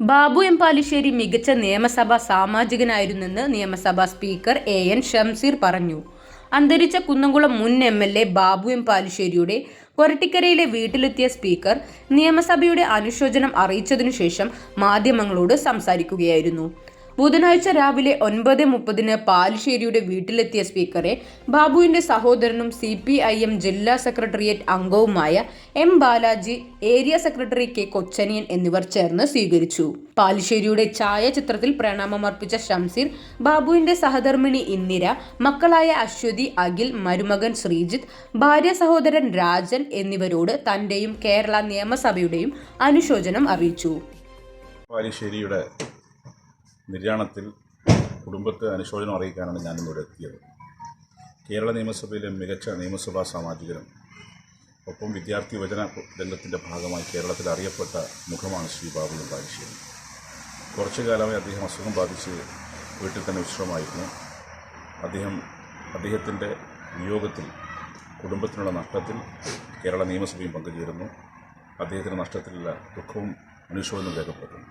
Babu M Palissery മികച്ച നിയമസഭാ സാമാജികനായിരുന്നെന്ന് നിയമസഭാ സ്പീക്കർ എ എൻ ഷംസീർ പറഞ്ഞു. അന്തരിച്ച കുന്നംകുളം മുൻ M L A Babu M പാലിശ്ശേരിയുടെ കൊരട്ടിക്കരയിലെ വീട്ടിലെത്തിയ സ്പീക്കർ നിയമസഭയുടെ അനുശോചനം അറിയിച്ചതിനു ശേഷം മാധ്യമങ്ങളോട് സംസാരിക്കുകയായിരുന്നു. ബുധനാഴ്ച രാവിലെ ഒൻപത് മുപ്പതിന് പാലിശ്ശേരിയുടെ വീട്ടിലെത്തിയ സ്പീക്കറെ ബാബുവിന്റെ സഹോദരനും സി പി ഐ എം ജില്ലാ സെക്രട്ടേറിയറ്റ് അംഗവുമായ M Balaji area secretary K Kochaniyan എന്നിവർ ചേർന്ന് സ്വീകരിച്ചു. പാലിശ്ശേരിയുടെ ഛായാചിത്രത്തിൽ പ്രണാമമർപ്പിച്ച ഷംസീർ ബാബുവിന്റെ സഹധർമ്മിണി ഇന്ദിര മക്കളായ അശ്വതി അഖിൽ മരുമകൻ ശ്രീജിത്ത് ഭാര്യ സഹോദരൻ രാജൻ എന്നിവരോട് തന്റെയും കേരള നിയമസഭയുടെയും അനുശോചനം അറിയിച്ചു. പാലിശ്ശേരിയുടെ നിര്യാണത്തിൽ കുടുംബത്തെ അനുശോചനം അറിയിക്കാനാണ് ഞാനിന്നിവിടെ എത്തിയത്. കേരള നിയമസഭയിലെ മികച്ച നിയമസഭാ സാമാജികനും ഒപ്പം വിദ്യാർത്ഥി യുവജന രംഗത്തിന്റെ ഭാഗമായി കേരളത്തിൽ അറിയപ്പെട്ട മുഖമാണ് ശ്രീ ബാബു പാലിശ്ശേരി കുറച്ചു കാലമായി അദ്ദേഹം അസുഖം ബാധിച്ച് വീട്ടിൽ തന്നെ വിശ്രമമായിരുന്നു. അദ്ദേഹം അദ്ദേഹത്തിന്റെ വിയോഗത്തിൽ കുടുംബത്തിനുള്ള നഷ്ടത്തിൽ കേരള നിയമസഭയും പങ്കുചേരുന്നു. അദ്ദേഹത്തിന്റെ നഷ്ടത്തിലുള്ള ദുഃഖവും അനുശോചനവും രേഖപ്പെടുത്തുന്നു.